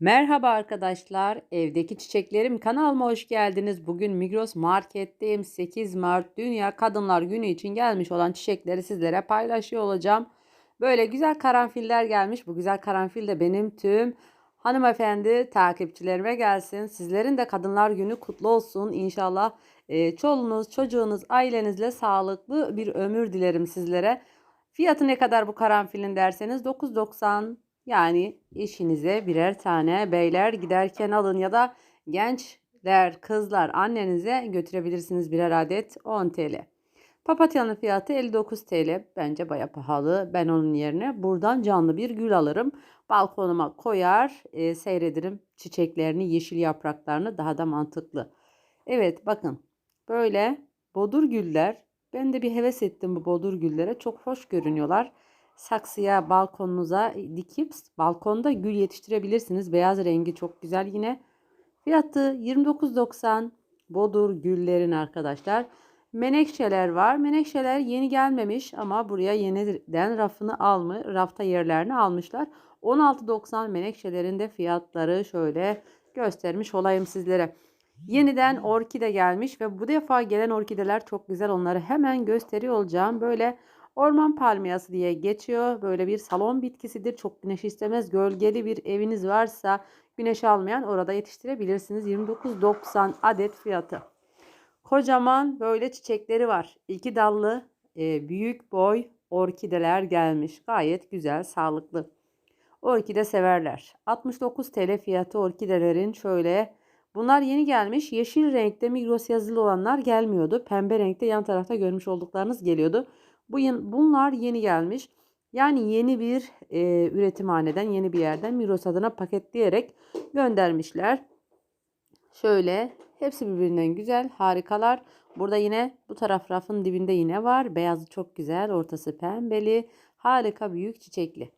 Merhaba arkadaşlar, evdeki çiçeklerim kanalıma hoş geldiniz. Bugün Migros Market'teyim. 8 Mart Dünya Kadınlar Günü için gelmiş olan çiçekleri sizlere paylaşıyor olacağım. Böyle güzel karanfiller gelmiş. Bu güzel karanfil de benim tüm hanımefendi takipçilerime gelsin. Sizlerin de Kadınlar Günü kutlu olsun. İnşallah e, çoluğunuz, çocuğunuz, ailenizle sağlıklı bir ömür dilerim sizlere. Fiyatı ne kadar bu karanfilin derseniz 9.90 yani eşinize birer tane beyler giderken alın ya da gençler, kızlar annenize götürebilirsiniz birer adet 10 TL. Papatyanın fiyatı 59 TL. Bence baya pahalı. Ben onun yerine buradan canlı bir gül alırım. Balkonuma koyar, e, seyrederim çiçeklerini, yeşil yapraklarını daha da mantıklı. Evet bakın böyle bodur güller. Ben de bir heves ettim bu bodur güllere. Çok hoş görünüyorlar saksıya balkonunuza dikip balkonda gül yetiştirebilirsiniz. Beyaz rengi çok güzel yine. Fiyatı 29.90 bodur güllerin arkadaşlar. Menekşeler var. Menekşeler yeni gelmemiş ama buraya yeniden rafını almış, rafta yerlerini almışlar. 16.90 menekşelerin de fiyatları şöyle göstermiş olayım sizlere. Yeniden orkide gelmiş ve bu defa gelen orkideler çok güzel. Onları hemen gösteriyor olacağım. Böyle Orman palmiyası diye geçiyor. Böyle bir salon bitkisidir. Çok güneş istemez. Gölgeli bir eviniz varsa güneş almayan orada yetiştirebilirsiniz. 29.90 adet fiyatı. Kocaman böyle çiçekleri var. İki dallı e, büyük boy orkideler gelmiş. Gayet güzel, sağlıklı. Orkide severler. 69 TL fiyatı orkidelerin şöyle Bunlar yeni gelmiş. Yeşil renkte Migros yazılı olanlar gelmiyordu. Pembe renkte yan tarafta görmüş olduklarınız geliyordu. Bu bunlar yeni gelmiş. Yani yeni bir e, üretimhaneden, yeni bir yerden Migros adına paketleyerek göndermişler. Şöyle hepsi birbirinden güzel, harikalar. Burada yine bu taraf rafın dibinde yine var. Beyazı çok güzel, ortası pembeli, harika büyük çiçekli.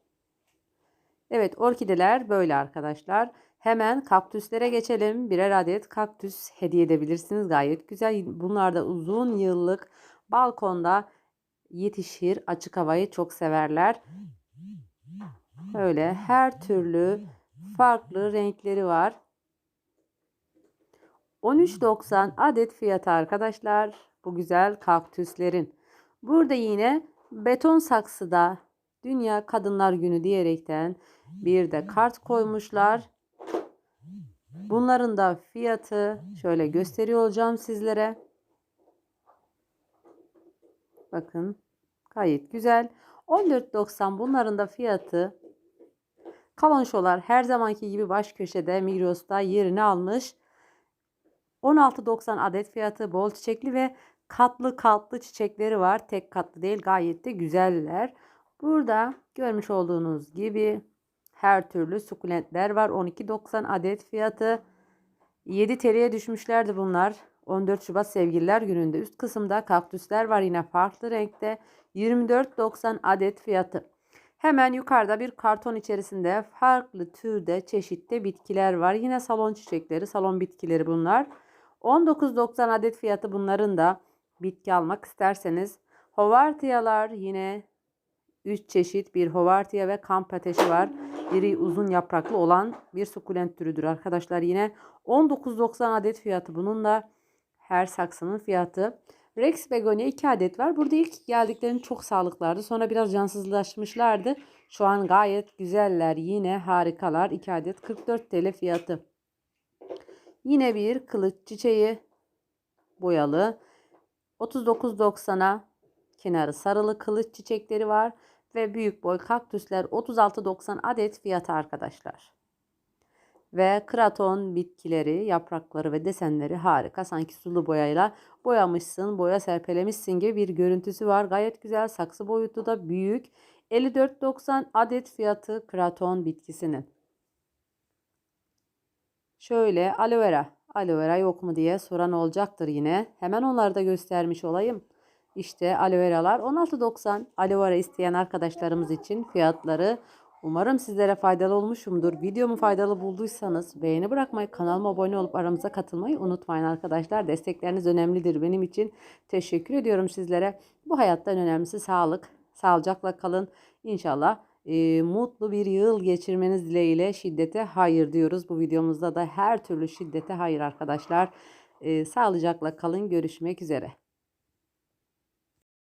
Evet orkideler böyle arkadaşlar. Hemen kaktüslere geçelim. Birer adet kaktüs hediye edebilirsiniz. Gayet güzel. Bunlar da uzun yıllık balkonda yetişir. Açık havayı çok severler. Öyle her türlü farklı renkleri var. 13.90 adet fiyatı arkadaşlar. Bu güzel kaktüslerin. Burada yine beton saksıda Dünya Kadınlar Günü diyerekten bir de kart koymuşlar. Bunların da fiyatı şöyle gösteriyor olacağım sizlere. Bakın gayet güzel. 14.90 bunların da fiyatı. Kalonşolar her zamanki gibi baş köşede Migros'ta yerini almış. 16.90 adet fiyatı bol çiçekli ve katlı katlı çiçekleri var. Tek katlı değil gayet de güzeller. Burada görmüş olduğunuz gibi her türlü sukulentler var. 12.90 adet fiyatı. 7 TL'ye düşmüşlerdi bunlar. 14 Şubat Sevgililer Günü'nde üst kısımda kaktüsler var yine farklı renkte. 24.90 adet fiyatı. Hemen yukarıda bir karton içerisinde farklı türde çeşitli bitkiler var. Yine salon çiçekleri, salon bitkileri bunlar. 19.90 adet fiyatı bunların da bitki almak isterseniz. Hovartiyalar yine 3 çeşit bir hovartiya ve kamp ateşi var. Biri uzun yapraklı olan bir sukulent türüdür arkadaşlar. Yine 19.90 adet fiyatı bunun da her saksının fiyatı. Rex begonia 2 adet var. Burada ilk geldiklerinde çok sağlıklardı. Sonra biraz cansızlaşmışlardı. Şu an gayet güzeller. Yine harikalar. 2 adet 44 TL fiyatı. Yine bir kılıç çiçeği boyalı. 39.90'a kenarı sarılı kılıç çiçekleri var ve büyük boy kaktüsler 36.90 adet fiyatı arkadaşlar ve kraton bitkileri, yaprakları ve desenleri harika. Sanki sulu boyayla boyamışsın, boya serpelemişsin gibi bir görüntüsü var. Gayet güzel. Saksı boyutu da büyük. 54.90 adet fiyatı kraton bitkisinin. Şöyle aloe vera. Aloe vera yok mu diye soran olacaktır yine. Hemen onları da göstermiş olayım. İşte aloe veralar 16.90 aloe vera isteyen arkadaşlarımız için fiyatları Umarım sizlere faydalı olmuşumdur. Videomu faydalı bulduysanız beğeni bırakmayı, kanalıma abone olup aramıza katılmayı unutmayın arkadaşlar. Destekleriniz önemlidir benim için. Teşekkür ediyorum sizlere. Bu hayatta en önemlisi sağlık. Sağlıcakla kalın. İnşallah e, mutlu bir yıl geçirmeniz dileğiyle şiddete hayır diyoruz. Bu videomuzda da her türlü şiddete hayır arkadaşlar. E, sağlıcakla kalın görüşmek üzere.